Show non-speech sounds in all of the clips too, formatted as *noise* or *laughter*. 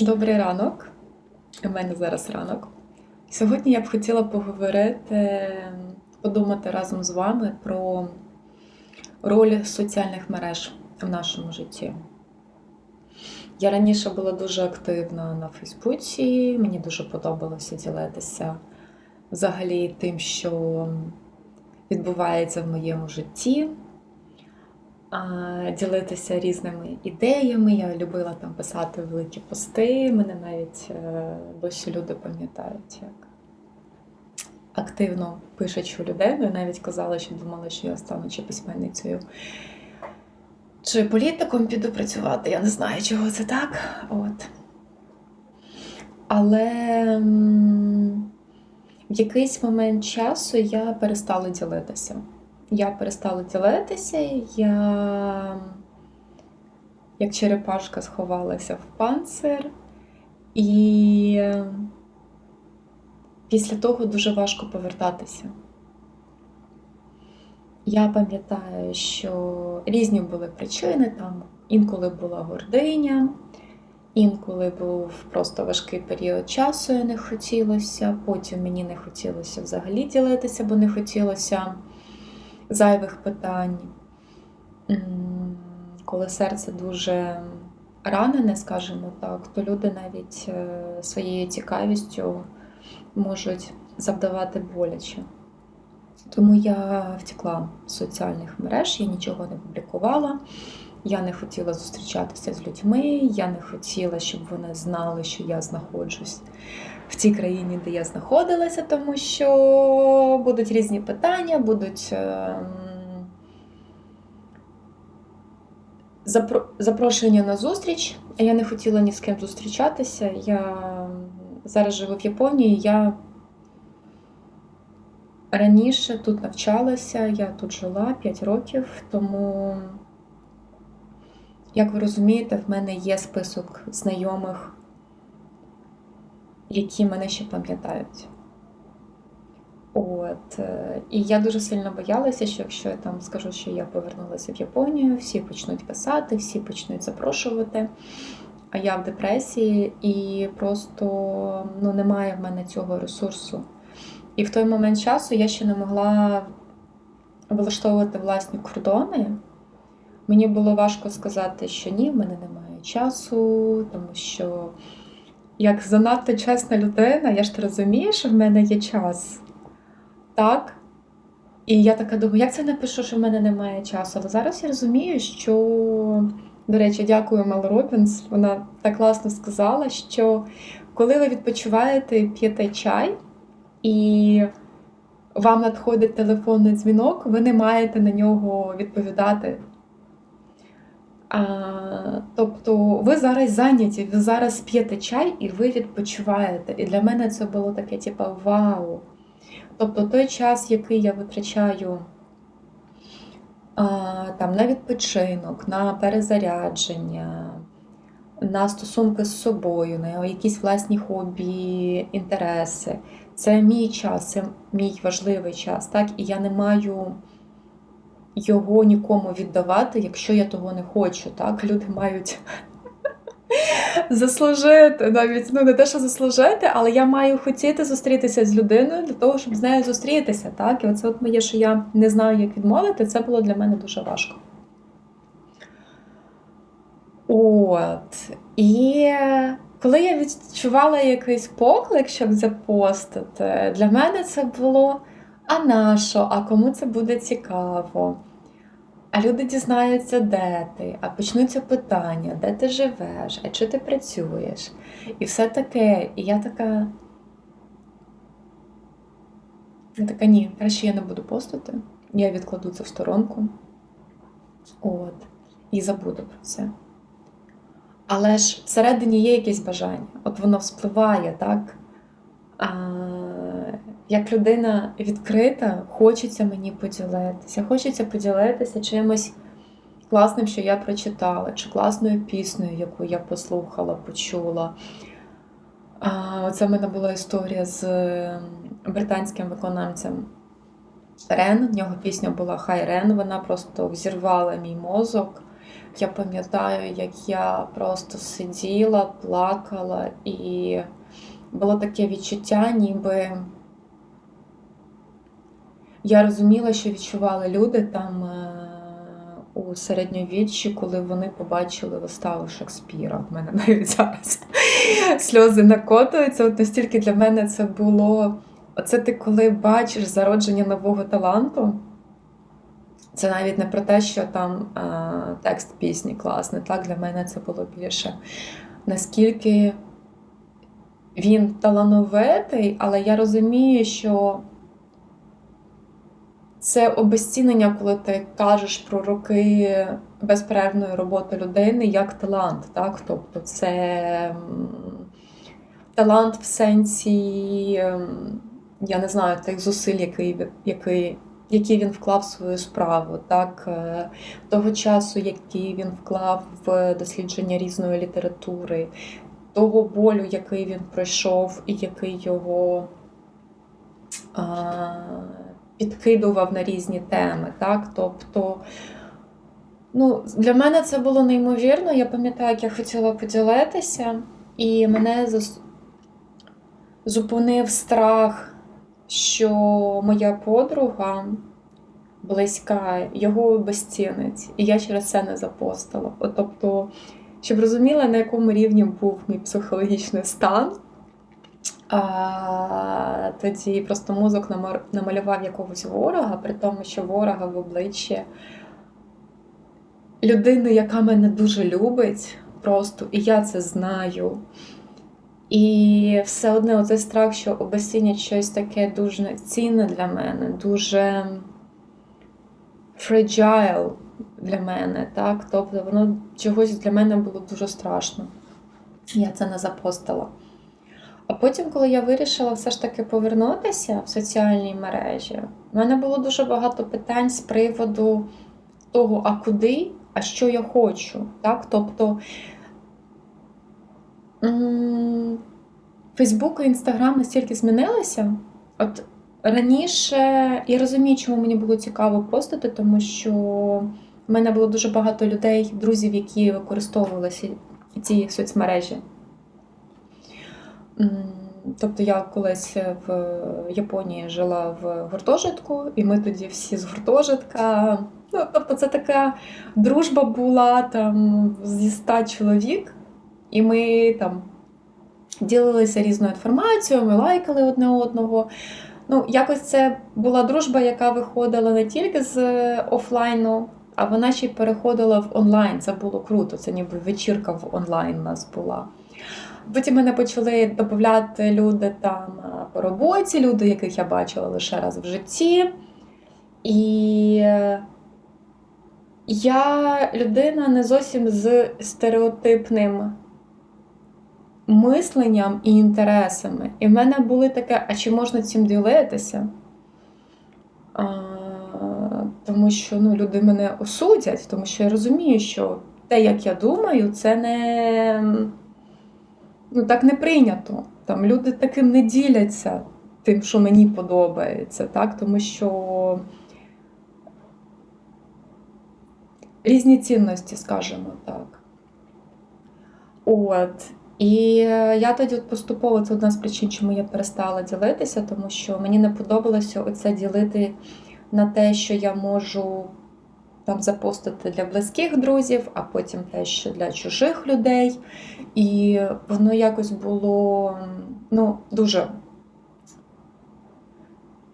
Добрий ранок. У мене зараз ранок. Сьогодні я б хотіла поговорити, подумати разом з вами про роль соціальних мереж в нашому житті. Я раніше була дуже активна на Фейсбуці, мені дуже подобалося ділитися взагалі тим, що відбувається в моєму житті ділитися різними ідеями. Я любила там писати великі пости. Мене навіть е, досі люди пам'ятають як активно пишучу людину. Я навіть казала, що думала, що я стану чи письменницею. Чи політиком піду працювати, я не знаю, чого це так. От. Але в якийсь момент часу я перестала ділитися. Я перестала ділитися, я як черепашка сховалася в панцир, і після того дуже важко повертатися. Я пам'ятаю, що різні були причини, там інколи була гординя, інколи був просто важкий період часу, і не хотілося. Потім мені не хотілося взагалі ділитися, бо не хотілося зайвих питань. Коли серце дуже ранене, скажімо так, то люди навіть е, своєю цікавістю можуть завдавати боляче. Тому я втекла з соціальних мереж, я нічого не публікувала. Я не хотіла зустрічатися з людьми, я не хотіла, щоб вони знали, що я знаходжусь в тій країні, де я знаходилася, тому що будуть різні питання, будуть ем, запро- запрошення на зустріч. Я не хотіла ні з ким зустрічатися. Я зараз живу в Японії. Я раніше тут навчалася, я тут жила 5 років, тому, як ви розумієте, в мене є список знайомих, які мене ще пам'ятають. От. е, І я дуже сильно боялася, що якщо я там скажу, що я повернулася в Японію, всі почнуть писати, всі почнуть запрошувати. А я в депресії і просто ну, немає в мене цього ресурсу. І в той момент часу я ще не могла влаштовувати власні кордони. Мені було важко сказати, що ні, в мене немає часу, тому що як занадто чесна людина, я ж ти розумію, що в мене є час. Так? І я така думаю, як це напишу, що в мене немає часу? Але зараз я розумію, що, до речі, дякую Мел Робінс. Вона так класно сказала, що коли ви відпочиваєте, п'єте чай, і вам надходить телефонний дзвінок, ви не маєте на нього відповідати. А, тобто ви зараз зайняті, ви зараз п'єте чай і ви відпочиваєте. І для мене це було таке, типу, вау. Тобто той час, який я витрачаю а, там, на відпочинок, на перезарядження, на стосунки з собою, на якісь власні хобі, інтереси. Це мій час, це мій важливий час, так? І я не маю його нікому віддавати, якщо я того не хочу. Так? Люди мають *laughs* заслужити, навіть ну не те, що заслужити, але я маю хотіти зустрітися з людиною для того, щоб з нею зустрітися. Так? І оце от моє, що я не знаю, як відмовити, це було для мене дуже важко. От. І коли я відчувала якийсь поклик, щоб запостити, для мене це було а на що, а кому це буде цікаво. А люди дізнаються, де ти, а почнуться питання, де ти живеш, а чи ти працюєш, і все таке. І я така. Я така, ні, краще я не буду постити. Я відкладу це в сторонку. От. І забуду про це. Але ж всередині є якесь бажання, от воно вспливає, так? А, як людина відкрита, хочеться мені поділитися. Хочеться поділитися чимось класним, що я прочитала, чи класною піснею, яку я послухала, почула. Оце в мене була історія з ем, британським виконавцем Рен. В нього пісня була Хай Рен. Вона просто взірвала мій мозок. Я пам'ятаю, як я просто сиділа, плакала, і було таке відчуття, ніби я розуміла, що відчували люди там е, у середньовіччі, коли вони побачили виставу Шекспіра. У мене *laughs* навіть зараз сльози накотуються. От настільки для мене це було. Оце ти коли бачиш зародження нового таланту. Це навіть не про те, що там е, текст пісні класний. Так, для мене це було більше. Наскільки він талановитий, але я розумію, що це обезцінення, коли ти кажеш про роки безперервної роботи людини як талант. Так? Тобто це талант в сенсі, я не знаю, тих зусиль, який, який, які він вклав в свою справу, так? е, того часу, який він вклав в дослідження різної літератури, того болю, який він пройшов, і який його. А, підкидував на різні теми. Так? Тобто, ну, для мене це було неймовірно. Я пам'ятаю, як я хотіла поділитися, і мене зупинив страх, що моя подруга близька його обезцінить, і я через це не запостила. От, тобто, щоб розуміла, на якому рівні був мій психологічний стан. А, Тоді просто мозок намалював якогось ворога, при тому, що ворога в обличчі людини, яка мене дуже любить, просто, і я це знаю. І все одне оцей страх, що обесцінять щось таке дуже цінне для мене, дуже fragile для мене. так? Тобто воно чогось для мене було дуже страшно. Я це не запостила. А потім, коли я вирішила все ж таки повернутися в соціальні мережі, в мене було дуже багато питань з приводу того, а куди, а що я хочу. Так? Тобто Фейсбук і Інстаграм настільки змінилися. От раніше я розумію, чому мені було цікаво постати, тому що в мене було дуже багато людей, друзів, які використовувалися ці соцмережі. Тобто я колись в Японії жила в гуртожитку, і ми тоді всі з гуртожитка. Ну, тобто, це така дружба була там зі ста чоловік, і ми там ділилися різною інформацією, ми лайкали одне одного. Ну, якось це була дружба, яка виходила не тільки з офлайну, а вона ще й переходила в онлайн. Це було круто. Це ніби вечірка в онлайн у нас була. Потім мене почали додати люди там по роботі, люди, яких я бачила лише раз в житті. І я людина не зовсім з стереотипним мисленням і інтересами. І в мене були таке, а чи можна цим ділитися? А, Тому що ну, люди мене осудять, тому що я розумію, що те, як я думаю, це не ну, так не прийнято. Там Люди таким не діляться тим, що мені подобається, так? тому що різні цінності, скажімо так. От. І я тоді поступово це одна з причин, чому я перестала ділитися, тому що мені не подобалося оце ділити на те, що я можу там запостити для близьких друзів, а потім те, що для чужих людей. І воно якось було ну, дуже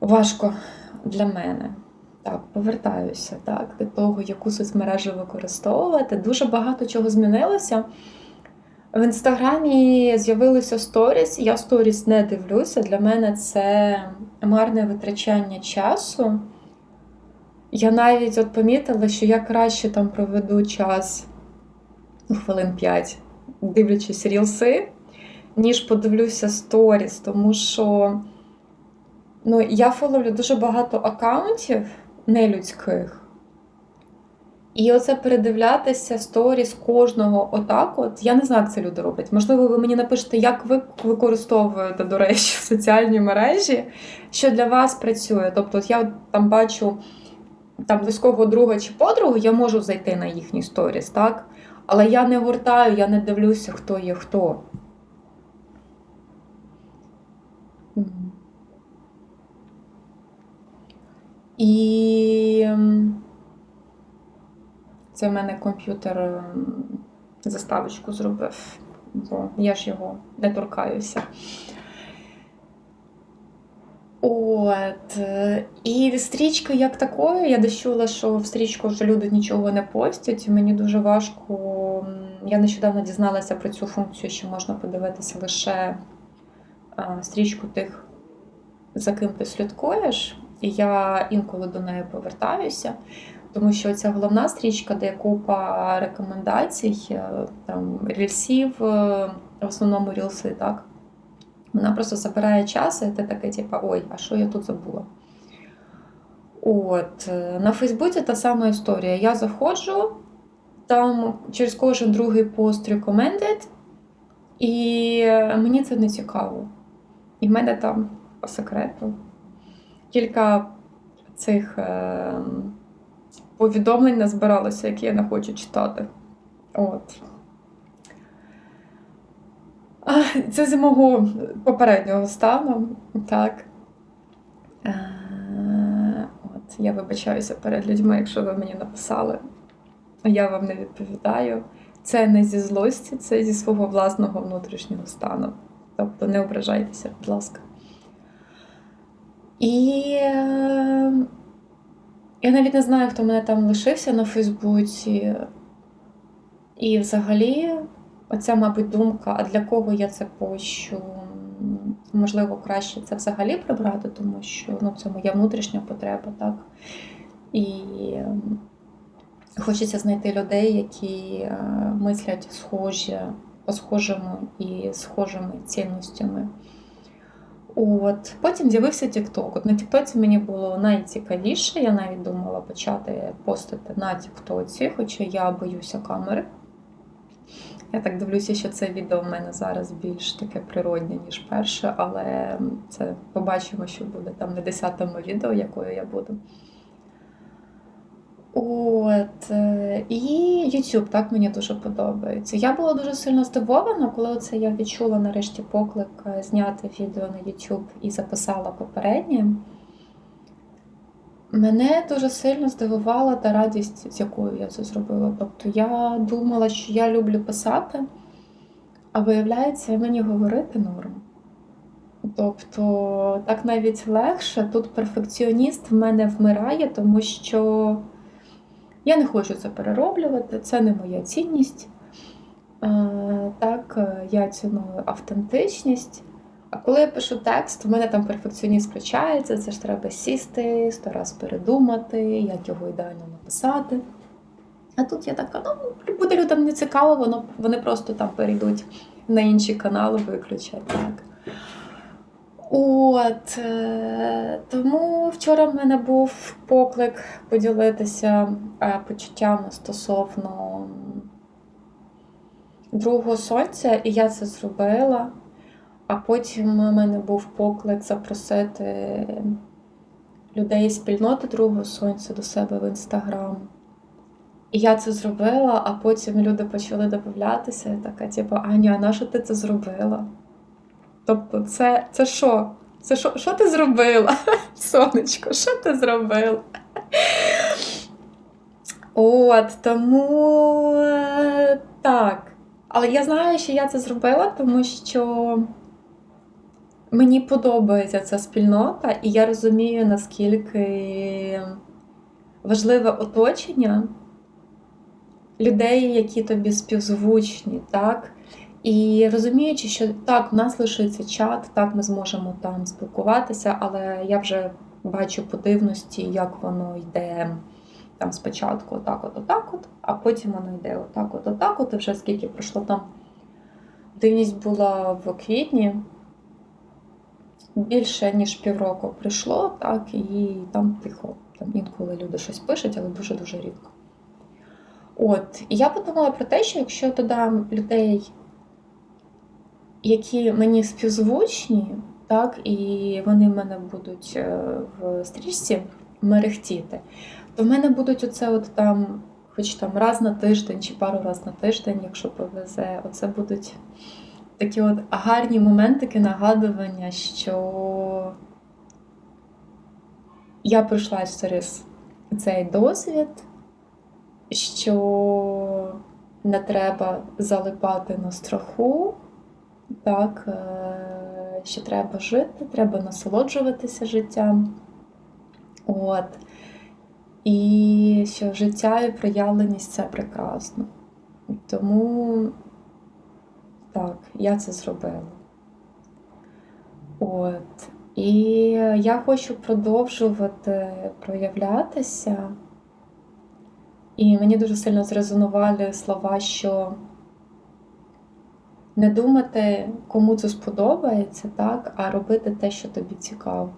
важко для мене. Так, повертаюся так, до того, яку соцмережу використовувати. Дуже багато чого змінилося. В інстаграмі з'явилися сторіс. Я сторіс не дивлюся. Для мене це марне витрачання часу. Я навіть от помітила, що я краще там проведу час ну, хвилин 5, дивлячись рілси, ніж подивлюся сторіс, тому що ну, я фоловлю дуже багато аккаунтів нелюдських. І оце передивлятися сторіс кожного отак. От я не знаю, як це люди роблять. Можливо, ви мені напишете, як ви використовуєте, до речі, *laughs* соціальні мережі, що для вас працює. Тобто, от я там бачу там близького друга чи подругу, я можу зайти на їхні сторіс, так? Але я не гуртаю, я не дивлюся, хто є хто. І ем, це в мене комп'ютер ем, заставочку зробив, бо я ж його не торкаюся. От. І стрічки як такої, я десь чула, що в стрічку вже люди нічого не постять, мені дуже важко. Я нещодавно дізналася про цю функцію, що можна подивитися лише стрічку тих, за ким ти слідкуєш. І я інколи до неї повертаюся, тому що ця головна стрічка, де купа рекомендацій, е, там рільсів, е, в основному рілси, так. Вона просто забирає час, і ти такий, типу, ой, а що я тут забула? От, е, на Фейсбуці та сама історія. Я заходжу, там через кожен другий пост recommended, і мені це не цікаво. І в мене там по секрету кілька цих е, повідомлень назбиралося, які я не хочу читати. От. Це з мого попереднього стану. Так. От, я вибачаюся перед людьми, якщо ви мені написали. Я вам не відповідаю. Це не зі злості, це зі свого власного внутрішнього стану. Тобто не ображайтеся, будь ласка. І е, я навіть не знаю, хто мене там лишився на Фейсбуці. І взагалі, оця, мабуть, думка, а для кого я це пощу? Можливо, краще це взагалі прибрати, тому що ну, це моя внутрішня потреба, так? І ем, хочеться знайти людей, які е, мислять схожі, по схожому і схожими цінностями. От потім з'явився TikTok. От на TikTok мені було найцікавіше. Я навіть думала почати постити на TikTok, хоча я боюся камери. Я так дивлюся, що це відео в мене зараз більш таке природне, ніж перше, але це побачимо, що буде там на 10-му відео, якою я буду. От, е, і YouTube так мені дуже подобається. Я була дуже сильно здивована, коли оце я відчула нарешті поклик е, зняти відео на YouTube і записала попереднє. Мене дуже сильно здивувала та радість, з якою я це зробила. Тобто я думала, що я люблю писати, а виявляється, мені говорити норм. Тобто, так навіть легше. Тут перфекціоніст в мене вмирає, тому що я не хочу це перероблювати, це не моя цінність. Е, Так, я ціную автентичність. А коли я пишу текст, в мене там перфекціоніст включається, це ж треба сісти, сто раз передумати, як його ідеально написати. А тут я така, ну, буде людям не цікаво, воно, вони просто там перейдуть на інші канали, виключать. так. От е, тому вчора в мене був поклик поділитися е, почуттями стосовно другого сонця, і я це зробила. А потім у мене був поклик запросити людей з спільноти другого сонця до себе в інстаграм. І я це зробила, а потім люди почали додатися, така, типу, Аня, а на що ти це зробила? Тобто, це це що? Це що що ти зробила? *laughs* Сонечко, що ти зробила? От, тому е, так. Але я знаю, що я це зробила, тому що мені подобається ця спільнота, і я розумію, наскільки важливе оточення людей, які тобі співзвучні, так? І розуміючи, що так, у нас лишиться чат, так, ми зможемо там спілкуватися, але я вже бачу по дивності, як воно йде там спочатку отак от, отак от, а потім воно йде отак от, отак от, і вже скільки пройшло там. Дивність була в квітні, більше ніж півроку прийшло, так, і там тихо. Там інколи люди щось пишуть, але дуже-дуже рідко. От, і я подумала про те, що якщо я додам людей, які мені співзвучні, так, і вони в мене будуть е, в стрічці мерехтіти, то в мене будуть оце от там, хоч там раз на тиждень чи пару раз на тиждень, якщо повезе, оце будуть такі от гарні моментики нагадування, що я пройшла через цей досвід, що не треба залипати на страху, так, е, що треба жити, треба насолоджуватися життям. От. І що життя і проявленість це прекрасно. Тому так, я це зробила. От. І я хочу продовжувати проявлятися. І мені дуже сильно зрезонували слова, що не думати, кому це сподобається, так, а робити те, що тобі цікаво.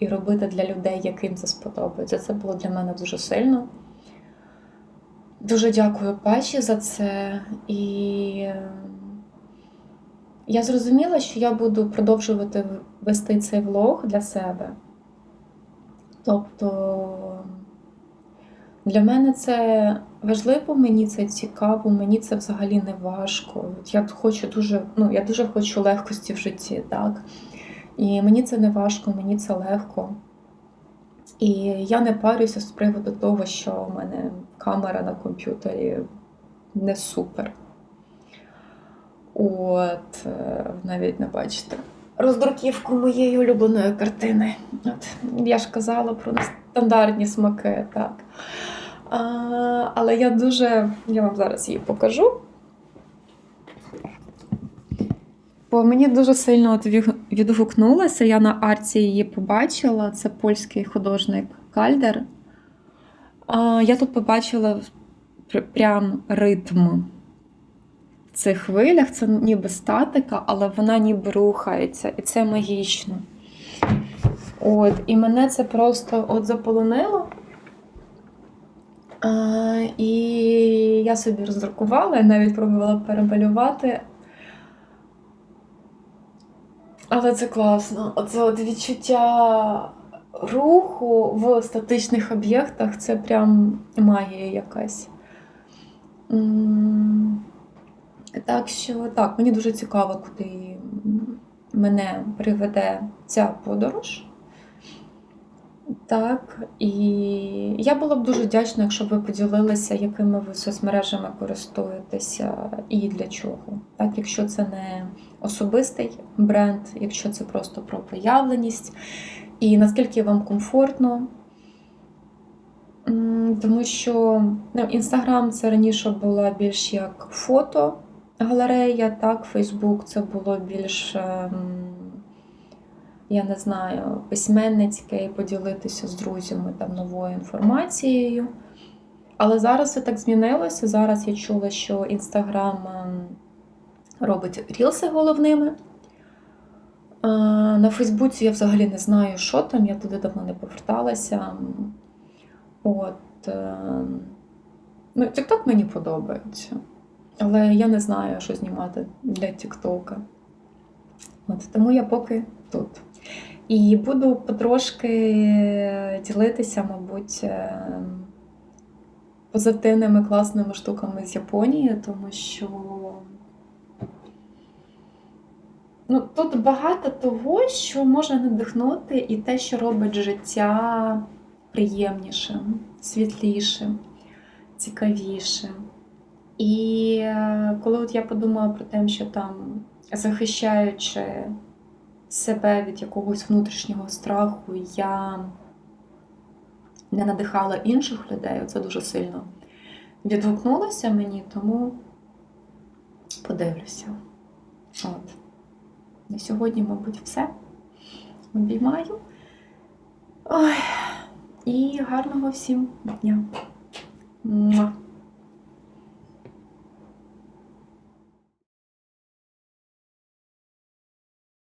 І робити для людей, яким це сподобається. Це було для мене дуже сильно. Дуже дякую Паші за це. І я зрозуміла, що я буду продовжувати вести цей влог для себе. Тобто для мене це важливо, мені це цікаво, мені це взагалі не важко. Я хочу дуже, ну я дуже хочу легкості в житті, так. І мені це не важко, мені це легко. І я не парюся з приводу того, що в мене камера на комп'ютері не супер. От, е, навіть не бачите. Роздруківку моєї улюбленої картини. От, я ж казала про нестандартні смаки, так. А, але я дуже. Я вам зараз її покажу. Бо мені дуже сильно от відгукнулося. Я на арці її побачила. Це польський художник Кальдер. А, я тут побачила прям ритм цих хвилях. Це ніби статика, але вона ніби рухається, і це магічно. От, і мене це просто от заполонило. А, і я собі роздрукувала, я навіть пробувала перемалювати. Але це класно. Оце от відчуття руху в статичних об'єктах це прям магія якась. Так що так, мені дуже цікаво, куди мене приведе ця подорож. Так, і я була б дуже вдячна, якщо ви поділилися, якими ви соцмережами користуєтеся і для чого. Так, якщо це не особистий бренд, якщо це просто про проявленість, і наскільки вам комфортно. Тому що ну, Інстаграм це раніше була більш як фото галерея, так, Фейсбук це було більш. ем, я не знаю, письменницьке і поділитися з друзями там новою інформацією. Але зараз все так змінилося. Зараз я чула, що Інстаграм ем, робить рілси головними. На Фейсбуці я взагалі не знаю, що там, я туди давно не поверталася. От. е, Ну, TikTok мені подобається. Але я не знаю, що знімати для TikTok. От, тому я поки тут. І буду потрошки ділитися, мабуть, е, позитивними класними штуками з Японії, тому що ну, тут багато того, що може надихнути, і те, що робить життя приємнішим, світлішим, цікавішим. І е, коли от я подумала про те, що там захищаючи себе від якогось внутрішнього страху, я не надихала інших людей, це дуже сильно відгукнулося мені, тому подивлюся. От. На сьогодні, мабуть, все. Обіймаю. Ой. І гарного всім дня.